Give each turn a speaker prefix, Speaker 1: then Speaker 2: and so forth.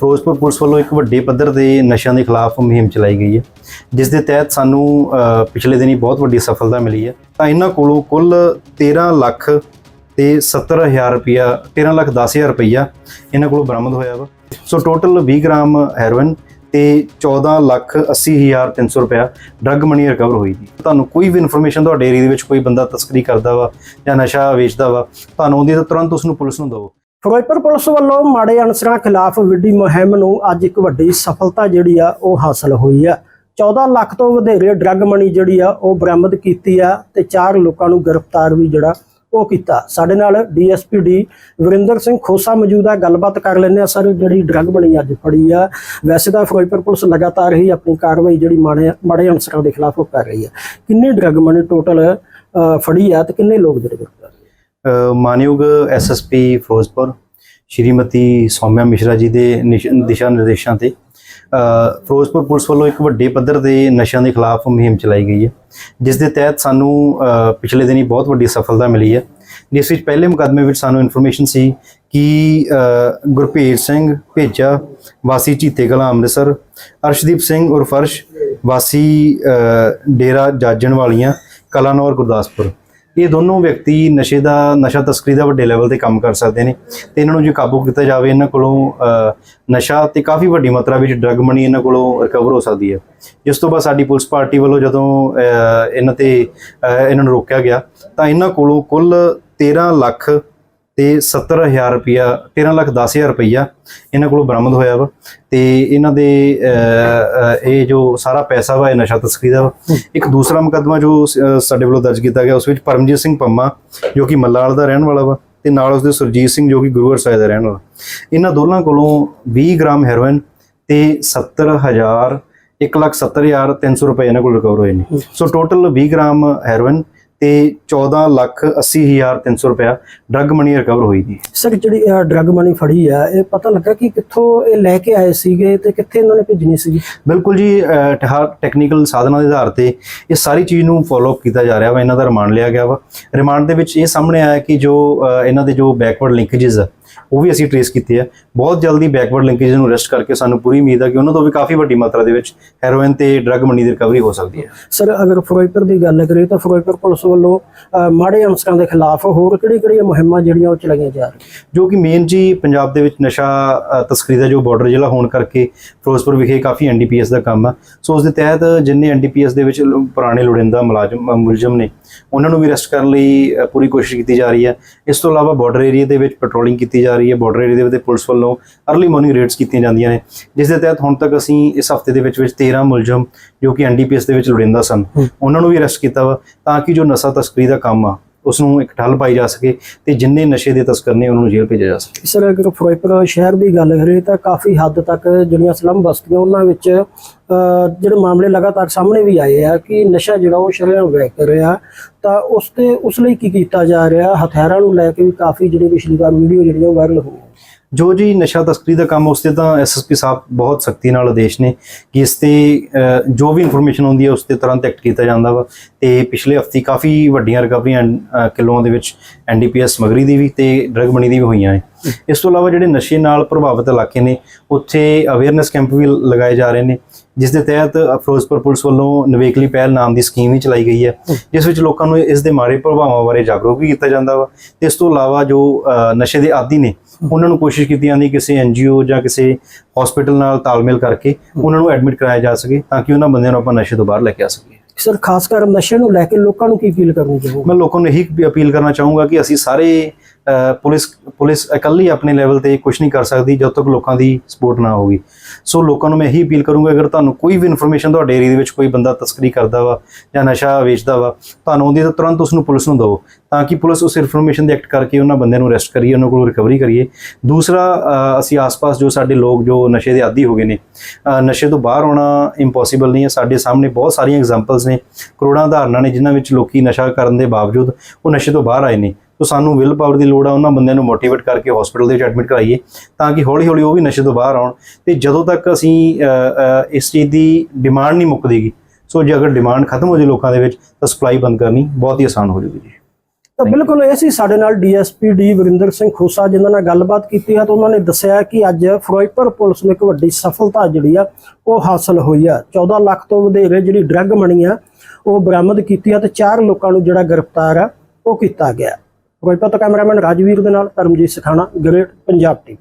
Speaker 1: Firozpur police ਵੱਲੋਂ ਇੱਕ ਵੱਡੇ ਪੱਧਰ ਤੇ ਨਸ਼ਿਆਂ ਦੇ ਖਿਲਾਫ ਮੁਹਿੰਮ ਚਲਾਈ ਗਈ ਹੈ, ਜਿਸ ਦੇ ਤਹਿਤ ਸਾਨੂੰ ਪਿਛਲੇ ਦਿਨੀ ਬਹੁਤ ਵੱਡੀ ਸਫਲਤਾ ਮਿਲੀ ਹੈ। ਤਾਂ ਇਹਨਾਂ ਕੋਲੋਂ ਕੁੱਲ 13 ਲੱਖ ਤੇ 70000 ਰੁਪਇਆ 13 ਲੱਖ 10000 ਰੁਪਇਆ ਇਹਨਾਂ ਕੋਲੋਂ ਬਰਾਮਦ ਹੋਇਆ ਵਾ। ਸੋ ਟੋਟਲ 20 ਗ੍ਰਾਮ ਹੈਰੋਇਨ ਤੇ 14 ਲੱਖ 80300 ਰੁਪਇਆ ਡਰੱਗ ਮਨੀ ਰਿਕਵਰ ਹੋਈ ਜੀ। ਤੁਹਾਨੂੰ ਕੋਈ ਵੀ ਇਨਫੋਰਮੇਸ਼ਨ ਤੁਹਾਡੇ ਏਰੀਆ ਦੇ ਵਿੱਚ ਕੋਈ ਬੰਦਾ ਤਸਕਰੀ ਕਰਦਾ ਵਾ ਜਾਂ ਨਸ਼ਾ ਵੇਚਦਾ ਵਾ, ਤੁਹਾਨੂੰ ਉਹਦੀ ਤਾਂ ਤੁਰੰਤ ਉਸ ਨੂੰ ਪੁਲਿਸ ਨੂੰ ਦਿਓ।
Speaker 2: ਫਿਰੋਜ਼ਪੁਰ ਪੁਲਿਸ ਵੱਲੋਂ ਮਾੜੇ ਅਨਸਰਾਂ ਖਿਲਾਫ ਵਿੱਢੀ ਮੁਹਿੰਮ ਨੂੰ ਅੱਜ ਇੱਕ ਵੱਡੀ ਸਫਲਤਾ ਜਿਹੜੀ ਆ ਉਹ ਹਾਸਲ ਹੋਈ ਆ। 14 ਲੱਖ ਤੋਂ ਵਧੇਰੇ ਡਰੱਗ ਮਨੀ ਜਿਹੜੀ ਆ ਉਹ ਬਰਾਮਦ ਕੀਤੀ ਆ ਤੇ ਚਾਰ ਲੋਕਾਂ ਨੂੰ ਗ੍ਰਿਫਤਾਰ ਵੀ ਜਿਹੜਾ ਉਹ ਕੀਤਾ। ਸਾਡੇ ਨਾਲ ਡੀਐਸਪੀ ਡੀ ਵਰਿੰਦਰ ਸਿੰਘ ਖੋਸਾ ਮੌਜੂਦਾ ਗੱਲਬਾਤ ਕਰ ਲੈਂਦੇ ਆ ਸਰ ਜਿਹੜੀ ਡਰੱਗ ਮਨੀ ਅੱਜ ਫੜੀ ਆ। ਵੈਸੇ ਤਾਂ ਫਿਰੋਜ਼ਪੁਰ ਪੁਲਿਸ ਲਗਾਤਾਰ ਹੀ ਆਪਣੀ ਕਾਰਵਾਈ ਜਿਹੜੀ ਮਾੜੇ ਮਾੜੇ ਅਨਸਰਾਂ ਦੇ ਖਿਲਾਫ ਉਹ ਕਰ ਰਹੀ ਆ। ਕਿੰਨੇ ਡਰੱਗ ਮਨੀ ਟੋਟਲ ਫੜੀ ਆ ਤੇ ਕਿੰਨੇ ਲੋਕ ਜਿਹੜੇ ਗ੍ਰਿਫਤਾਰ
Speaker 1: ਅ, ਮਾਨਯੋਗ ਐਸਐਸਪੀ ਫਿਰੋਜ਼ਪੁਰ ਸ਼੍ਰੀਮਤੀ ਸੌਮਿਆ ਮਿਸ਼ਰਾ ਜੀ ਦੇ ਨਿਸ਼- ਦਿਸ਼ਾ ਨਿਰਦੇਸ਼ਾਂ ਤੇ ਫਿਰੋਜ਼ਪੁਰ ਪੁਲਿਸ ਵੱਲੋਂ ਇੱਕ ਵੱਡੇ ਪੱਧਰ ਤੇ ਨਸ਼ਿਆਂ ਦੇ ਖਿਲਾਫ ਮੁਹਿੰਮ ਚਲਾਈ ਗਈ ਹੈ ਜਿਸ ਦੇ ਤਹਿਤ ਸਾਨੂੰ ਪਿਛਲੇ ਦਿਨੀ ਬਹੁਤ ਵੱਡੀ ਸਫਲਤਾ ਮਿਲੀ ਹੈ। ਜਿਸ ਵਿੱਚ ਪਹਿਲੇ ਮੁਕੱਦਮੇ ਵਿੱਚ ਸਾਨੂੰ ਇਨਫੋਰਮੇਸ਼ਨ ਸੀ ਕਿ ਅ, ਸਿੰਘ ਭੇਜਾ ਵਾਸੀ ਚੀਤੇ ਕਲਾਂ ਅੰਮ੍ਰਿਤਸਰ ਅਰਸ਼ਦੀਪ ਸਿੰਘ ਉਰਫ ਅਰਸ਼ ਵਾਸੀ ਡੇਰਾ ਜਾਜਣ ਵਾਲੀਆਂ ਕਲਾਨੌਰ ਗੁਰਦਾਸਪੁਰ। ਇਹ ਦੋਨੋਂ ਵਿਅਕਤੀ ਨਸ਼ੇ ਦਾ, ਨਸ਼ਾ ਤਸਕਰੀ ਦਾ ਵੱਡੇ ਲੈਵਲ ਤੇ ਕੰਮ ਕਰ ਸਕਦੇ ਨੇ ਤੇ ਇਹਨਾਂ ਨੂੰ ਜੇ ਕਾਬੂ ਕੀਤਾ ਜਾਵੇ, ਇਹਨਾਂ ਕੋਲੋਂ ਨਸ਼ਾ ਤੇ ਕਾਫੀ ਵੱਡੀ ਮਾਤਰਾ ਵਿੱਚ ਡਰੱਗ ਮਨੀ ਇਹਨਾਂ ਕੋਲੋਂ ਰਿਕਵਰ ਹੋ ਸਕਦੀ ਹੈ। ਜਿਸ ਤੋਂ ਬਾਅਦ ਸਾਡੀ ਪੁਲਿਸ ਪਾਰਟੀ ਵੱਲੋਂ ਜਦੋਂ ਇਹਨਾਂ ਤੇ ਇਹਨਾਂ ਨੂੰ ਰੋਕਿਆ ਗਿਆ, ਤਾਂ ਇਹਨਾਂ ਕੋਲੋਂ ਕੁੱਲ 13 ਲੱਖ ਤੇ 70000 ਰੁਪਇਆ 13 ਲੱਖ 10000 ਰੁਪਇਆ ਇਹਨਾਂ ਕੋਲੋਂ ਬਰਾਮਦ ਹੋਇਆ ਵਾ। ਤੇ ਇਹਨਾਂ ਦੇ ਇਹ ਜੋ ਸਾਰਾ ਪੈਸਾ ਵਾ, ਇਹ ਨਸ਼ਾ ਤਸਕਰੀ ਦਾ ਵਾ। ਇੱਕ ਦੂਸਰਾ ਮੁਕੱਦਮਾ ਜੋ ਸਾਡੇ ਵੱਲੋਂ ਦਰਜ ਕੀਤਾ ਗਿਆ, ਉਸ ਵਿੱਚ ਪਰਮਜੀਤ ਸਿੰਘ ਪੰਮਾ, ਜੋ ਕਿ ਮੱਲਾਲ ਦਾ ਰਹਿਣ ਵਾਲਾ ਵਾ, ਤੇ ਨਾਲ ਉਸਦੇ ਸੁਰਜੀਤ ਸਿੰਘ, ਜੋ ਕਿ ਗੁਰੂਵਰ ਸਾਹਿਬ ਦਾ ਰਹਿਣ ਵਾਲਾ। ਇਹਨਾਂ ਦੋਨਾਂ ਕੋਲੋਂ 20 ਗ੍ਰਾਮ ਹੈਰੋਇਨ ਤੇ 70000 170300 ਰੁਪਏ ਇਹਨਾਂ ਕੋਲ ਰਿਕਵਰ ਹੋਏ ਨੇ। ਸੋ ਟੋਟਲ 20 ਗ੍ਰਾਮ ਹੈਰੋਇਨ ਤੇ 14 ਲੱਖ 80300 ਰੁਪਇਆ ਡਰੱਗ ਮਨੀ ਰਿਕਵਰ ਹੋਈ ਜੀ।
Speaker 2: ਸਰ ਜਿਹੜੀ ਡਰੱਗ ਮਨੀ ਫੜੀ ਆ ਇਹ ਪਤਾ ਲੱਗਾ ਕਿ ਕਿੱਥੋਂ ਇਹ ਲੈ ਕੇ ਆਏ ਸੀਗੇ ਤੇ ਕਿੱਥੇ ਇਹਨਾਂ ਨੇ ਭੇਜਣੀ ਸੀਗੀ?
Speaker 1: ਬਿਲਕੁਲ ਜੀ ਟੈਕਨੀਕਲ ਸਾਧਨਾਂ ਦੇ ਆਧਾਰ ਤੇ ਇਹ ਸਾਰੀ ਚੀਜ਼ ਨੂੰ ਫੋਲੋ ਅਪ ਕੀਤਾ ਜਾ ਰਿਹਾ ਵਾ ਇਹਨਾਂ ਦਾ ਰਿਮਾਂਡ ਲਿਆ ਗਿਆ ਵਾ। ਰਿਮਾਂਡ ਦੇ ਵਿੱਚ ਇਹ ਸਾਹਮਣੇ ਆਇਆ ਕਿ ਜੋ ਇਹਨਾਂ ਦੇ ਜੋ ਬੈਕਵਰਡ ਲਿੰਕੇजेस ਆ ਉਹ ਵੀ ਅਸੀਂ ਟ੍ਰੇਸ ਕੀਤੇ ਆ। ਬਹੁਤ ਜਲਦੀ ਬੈਕਵਰਡ ਲਿੰਕੇਜ ਨੂੰ ਅਰੈਸਟ ਕਰਕੇ ਸਾਨੂੰ ਪੂਰੀ ਉਮੀਦ ਆ ਕਿ ਉਹਨਾਂ ਤੋਂ ਵੀ ਕਾਫੀ ਵੱਡੀ ਮਾਤਰਾ ਦੇ ਵਿੱਚ ਹੈਰੋਇਨ ਤੇ ਡਰੱਗ ਮਨੀ ਦੀ ਰਿਕਵਰੀ ਹੋ ਸਕਦੀ ਹੈ।
Speaker 2: ਸਰ ਅਗਰ ਫਿਰੋਜ਼ਪੁਰ ਦੀ ਗੱਲ ਕਰੀਏ ਤਾਂ ਫਿਰੋਜ਼ਪੁਰ ਪੁਲਿਸ ਵੱਲੋਂ ਮਾੜੇ ਅਨਸਰਾਂ ਦੇ ਖਿਲਾਫ ਹੋਰ ਕਿਹੜੀ ਕਿਹੜੀਆਂ ਮੁਹਿੰਮਾਂ ਜਿਹੜੀਆਂ ਉਹ ਚਲਾਈਆਂ ਜਾ ਰਹੀਆਂ?
Speaker 1: ਜੋ ਕਿ ਮੇਨ ਜੀ ਪੰਜਾਬ ਦੇ ਵਿੱਚ ਨਸ਼ਾ ਤਸਕਰੀ ਦਾ ਜੋ ਬਾਰਡਰ ਜ਼ਿਲ੍ਹਾ ਹੋਣ ਕਰਕੇ ਫਿਰੋਜ਼ਪੁਰ ਵਿਖੇ ਕਾਫੀ ਐਨਡੀਪੀਐਸ ਦਾ ਕੰਮ ਆ। ਸੋ ਉਸ ਦੇ ਤਹਿਤ ਜਿੰਨੇ ਐਨਡੀਪੀਐਸ ਦੇ ਵਿੱਚ ਪੁਰਾਣੇ ਲੋੜਿੰਦਾ ਮੁਲਾਜ਼ਮ ਮੁਲਜ਼ਮ ਨੇ ਉਹਨਾਂ ਨੂੰ ਵੀ ਅਰੈਸਟ ਕਰਨ ਲਈ ਪੂਰੀ ਕੋਸ਼ਿਸ਼ ਕੀਤੀ ਜਾ ਰਹੀ ਹੈ। ਇਸ ਤੋਂ ਇਲਾਵਾ ਬਾਰਡਰ ਏਰੀਆ ਦੇ ਵਿੱਚ ਪੈਟਰੋਲਿੰਗ ਕੀਤੀ ਜਾ ਰਹੀ ਹੈ ਬਾਰਡਰ ਏਰੀਆ ਦੇ ਵਿੱਚ ਪੁਲਿਸ ਵੱਲੋਂ ਅਰਲੀ ਮਾਰਨਿੰਗ ਰੇਡਸ ਕੀਤੀਆਂ ਜਾਂਦੀਆਂ ਨੇ ਜਿਸ ਦੇ ਤਹਿਤ ਹੁਣ ਤੱਕ ਅਸੀਂ ਇਸ ਹਫ਼ਤੇ ਦੇ ਵਿੱਚ ਵਿੱਚ 13 ਮੁਲਜ਼ਮ ਜੋ ਕਿ ਐਨਡੀਪੀਐਸ ਦੇ ਵਿੱਚ ਲੋੜਿੰਦਾ ਸਨ। ਉਹਨਾਂ ਨੂੰ ਵੀ ਅਰੈਸਟ ਕੀਤਾ ਵਾ ਤਾਂ ਕਿ ਜੋ ਨਸ਼ਾ ਤਸਕਰੀ ਦਾ ਕੰਮ ਆ ਉਸ ਨੂੰ ਇੱਕ ਠੱਲ ਪਾਈ ਜਾ ਸਕੇ ਤੇ ਜਿੰਨੇ ਨਸ਼ੇ ਦੇ ਤਸਕਰ ਨੇ ਉਹਨਾਂ ਨੂੰ ਜੇਲ੍ਹ ਭੇਜਿਆ ਜਾ ਸਕੇ।
Speaker 2: ਸਰ, ਅਗਰ ਫਿਰੋਜ਼ਪੁਰ ਸ਼ਹਿਰ ਦੀ ਗੱਲ ਕਰੀਏ ਤਾਂ ਕਾਫੀ ਹੱਦ ਤੱਕ ਜਿਹੜੀਆਂ ਸਲਮ ਬਸਤੀਆਂ ਉਹਨਾਂ ਵਿੱਚ ਜਿਹੜੇ ਮਾਮਲੇ ਲਗਾਤਾਰ ਸਾਹਮਣੇ ਵੀ ਆਏ ਆ ਕਿ ਨਸ਼ਾ ਜਿਹੜਾ ਉਹ ਸ਼ਰਿਆਂ ਵਿਕ ਰਿਹਾ, ਤਾਂ ਉਸ ਤੇ, ਉਸ ਲਈ ਕੀ ਕੀਤਾ ਜਾ ਰਿਹਾ? ਹਥਿਆਰਾਂ ਨੂੰ ਲੈ ਕੇ ਵੀ ਕਾਫੀ ਜਿਹੜੀ ਪਿਛਲੀ ਵਾਰ ਵੀਡੀਓ ਜਿਹੜੀਆਂ ਉਹ ਵਾਇਰਲ ਹੋਈਆਂ।
Speaker 1: ਜੋ ਜੀ ਨਸ਼ਾ ਤਸਕਰੀ ਦਾ ਕੰਮ ਉਸ ਤੇ ਤਾਂ ਐਸਐਸਪੀ ਸਾਹਿਬ ਬਹੁਤ ਸਖਤੀ ਨਾਲ ਆਦੇਸ਼ ਨੇ ਕਿ ਇਸ ਤੇ ਜੋ ਵੀ ਇਨਫੋਰਮੇਸ਼ਨ ਹੁੰਦੀ ਹੈ ਉਸ ਤੇ ਤੁਰੰਤ ਐਕਟ ਕੀਤਾ ਜਾਂਦਾ ਵਾ। ਤੇ ਪਿਛਲੇ ਹਫ਼ਤੇ ਕਾਫੀ ਵੱਡੀਆਂ ਰਿਕਵਰੀਆਂ ਅ, ਕਿਲੋਆਂ ਦੇ ਵਿੱਚ ਐਨਡੀਪੀਐਸ ਸਮਗਰੀ ਦੀ ਵੀ ਤੇ ਡਰਗ ਬਣੀ ਦੀ ਵੀ ਹੋਈਆਂ ਹੈ ਇਸ ਤੋਂ ਇਲਾਵਾ ਜਿਹੜੇ ਨਸ਼ੇ ਨਾਲ ਪ੍ਰਭਾਵਿਤ ਇਲਾਕੇ ਨੇ ਉੱਥੇ ਅਵੇਅਰਨੈਸ ਕੈਂਪ ਵੀ ਲਗਾਏ ਜਾ ਰਹੇ ਨੇ ਜਿਸ ਦੇ ਤਹਿਤ ਫਿਰੋਜ਼ਪੁਰ ਪੁਲਿਸ ਵੱਲੋਂ ਨਵੇਕਲੀ ਪਹਿਲ ਨਾਮ ਦੀ ਸਕੀਮ ਵੀ ਚਲਾਈ ਗਈ ਹੈ ਜਿਸ ਵਿੱਚ ਲੋਕਾਂ ਨੂੰ ਇਸ ਦੇ ਮਾੜੇ ਪ੍ਰਭਾਵਾਂ ਬਾਰੇ ਜਾਗਰੂਕ ਵੀ ਕੀਤਾ ਜਾਂਦਾ ਵਾ। ਤੇ ਇਸ ਤੋਂ ਇਲਾਵਾ ਜੋ ਨਸ਼ੇ ਦੇ ਆਦੀ ਨੇ ਉਹਨਾਂ ਨੂੰ ਕੋਸ਼ਿਸ਼ ਕੀਤੀ ਜਾਂਦੀ ਕਿਸੇ ਐਨਜੀਓ ਜਾਂ ਕਿਸੇ ਹਸਪੀਟਲ ਨਾਲ ਤਾਲਮੇਲ ਕਰਕੇ ਉਹਨਾਂ ਨੂੰ ਐਡਮਿਟ ਕਰਾਇਆ ਜਾ ਸਕੇ ਤਾਂ ਕਿ ਉਹਨਾਂ ਬੰਦਿਆਂ ਨੂੰ ਆਪਾਂ ਨਸ਼ੇ ਤੋਂ ਬਾਹਰ ਲੈ ਕੇ ਆ ਸਕੀਏ।
Speaker 2: ਸਰ ਖਾਸ ਕਰ ਨਸ਼ੇ ਨੂੰ ਲੈ ਕੇ ਲੋਕਾਂ ਨੂੰ ਕੀ ਅਪੀਲ ਕਰਨੀ ਚਾਹੋਗੇ?
Speaker 1: ਮੈਂ ਲੋਕਾਂ ਨੂੰ ਇਹੀ ਅਪੀਲ ਕਰਨਾ ਚਾਹੂੰਗਾ ਕਿ ਅਸੀਂ ਸਾਰੇ ਪੁਲਿਸ ਪੁਲਿਸ ਇਕੱਲੀ ਆਪਣੇ ਲੈਵਲ ਤੇ ਕੁਝ ਨਹੀਂ ਕਰ ਸਕਦੀ ਜਦ ਤੱਕ ਲੋਕਾਂ ਦੀ ਸਪੋਰਟ ਨਾ ਹੋਗੀ ਸੋ ਲੋਕਾਂ ਨੂੰ ਮੈਂ ਇਹੀ ਅਪੀਲ ਕਰੂੰਗਾ, ਅਗਰ ਤੁਹਾਨੂੰ ਕੋਈ ਵੀ ਇਨਫੋਰਮੇਸ਼ਨ ਤੁਹਾਡੇ ਏਰੀਆ ਦੇ ਵਿੱਚ ਕੋਈ ਬੰਦਾ ਤਸਕਰੀ ਕਰਦਾ ਵਾ ਜਾਂ ਨਸ਼ਾ ਵੇਚਦਾ ਵਾ, ਤੁਹਾਨੂੰ ਉਹਦੀ ਤਾਂ ਤੁਰੰਤ ਉਸ ਨੂੰ ਪੁਲਿਸ ਨੂੰ ਦਿਓ ਤਾਂ ਕਿ ਪੁਲਿਸ ਉਸ ਇਨਫੋਰਮੇਸ਼ਨ ਦੇ ਐਕਟ ਕਰਕੇ ਉਹਨਾਂ ਬੰਦਿਆਂ ਨੂੰ ਅਰੈਸਟ ਕਰੀਏ, ਉਹਨਾਂ ਕੋਲੋਂ ਰਿਕਵਰੀ ਕਰੀਏ। ਦੂਸਰਾ ਅਸੀਂ ਆਸ-ਪਾਸ ਜੋ ਸਾਡੇ ਲੋਕ ਜੋ ਨਸ਼ੇ ਦੇ ਆਦੀ ਹੋ ਗਏ ਨੇ ਨਸ਼ੇ ਤੋਂ ਬਾਹਰ ਆਉਣਾ ਇੰਪੋਸੀਬਲ ਨਹੀਂ ਹੈ। ਸਾਡੇ ਸਾਹਮਣੇ ਬਹੁਤ ਸਾਰੀਆਂ ਐਗਜ਼ਾਮਪਲਸ ਨੇ, ਕਰੋੜਾਂ ਉਦਾਹਰਨਾਂ ਨੇ ਜਿਨ੍ਹਾਂ ਵਿੱਚ ਲੋਕੀ ਨਸ਼ਾ ਕਰਨ ਦੇ ਬਾਵਜੂਦ ਉਹ ਨਸ਼ੇ ਤੋਂ ਬਾਹਰ ਆਏ ਨੇ। ਸੋ ਸਾਨੂੰ ਵਿਲ ਪਾਵਰ ਦੀ ਲੋੜ ਆ ਉਹਨਾਂ ਬੰਦਿਆਂ ਨੂੰ ਮੋਟੀਵੇਟ ਕਰਕੇ ਹਸਪੀਟਲ ਦੇ ਵਿੱਚ ਐਡਮਿਟ ਕਰਾਈਏ ਤਾਂ ਕਿ ਹੌਲੀ ਹੌਲੀ ਉਹ ਵੀ ਨਸ਼ੇ ਤੋਂ ਬਾਹਰ ਆਉਣ। ਤੇ ਜਦੋਂ ਤੱਕ ਅਸੀਂ ਇਸ ਚੀਜ਼ ਦੀ ਡਿਮਾਂਡ ਨਹੀਂ ਮੁੱਕਦੀਗੀ ਸੋ ਜੇ ਅਗਰ ਡਿਮਾਂਡ ਖਤਮ ਹੋ ਜੇ ਲੋਕਾਂ ਦੇ ਵਿੱਚ ਤਾਂ ਸਪਲਾਈ ਬੰਦ ਕਰਨੀ ਬਹੁਤ ਹੀ ਆਸਾਨ ਹੋ ਜੂਗੀ ਜੀ।
Speaker 2: ਤਾਂ ਬਿਲਕੁਲ ਇਹ ਸੀ ਸਾਡੇ ਨਾਲ ਡੀਐਸਪੀ ਡੀ ਵਰਿੰਦਰ ਸਿੰਘ ਖੋਸਾ ਜਿਨ੍ਹਾਂ ਨਾਲ ਗੱਲਬਾਤ ਕੀਤੀ ਹੈ ਤਾਂ ਉਹਨਾਂ ਨੇ ਦੱਸਿਆ ਕਿ ਅੱਜ ਫਿਰੋਜ਼ਪੁਰ ਪੁਲਿਸ ਨੂੰ ਇੱਕ ਵੱਡੀ ਸਫਲਤਾ ਜਿਹੜੀ ਆ ਉਹ ਹਾਸਲ ਹੋਈ ਆ। 14 ਲੱਖ ਤੋਂ ਵਧੇਰੇ ਜਿਹੜੀ ਡਰੱਗ ਮਣੀ ਆ ਉਹ ਬਰਾਮਦ ਕੀਤੀ ਆ ਤੇ ਚਾਰ ਲੋਕਾਂ ਨੂੰ ਜਿਹੜਾ ਗ੍ਰਿਫਤਾਰ ਆ ਉਹ ਕੀਤਾ ਗਿਆ। ਫਿਰੋਜ਼ਪੁਰ ਤੋਂ ਕੈਮਰਾਮੈਨ ਰਾਜਵੀਰ ਦੇ ਨਾਲ ਪਰਮਜੀਤ ਸਖਾਣਾ ਗ੍ਰੇਟ ਪੰਜਾਬ ਟੀਵੀ।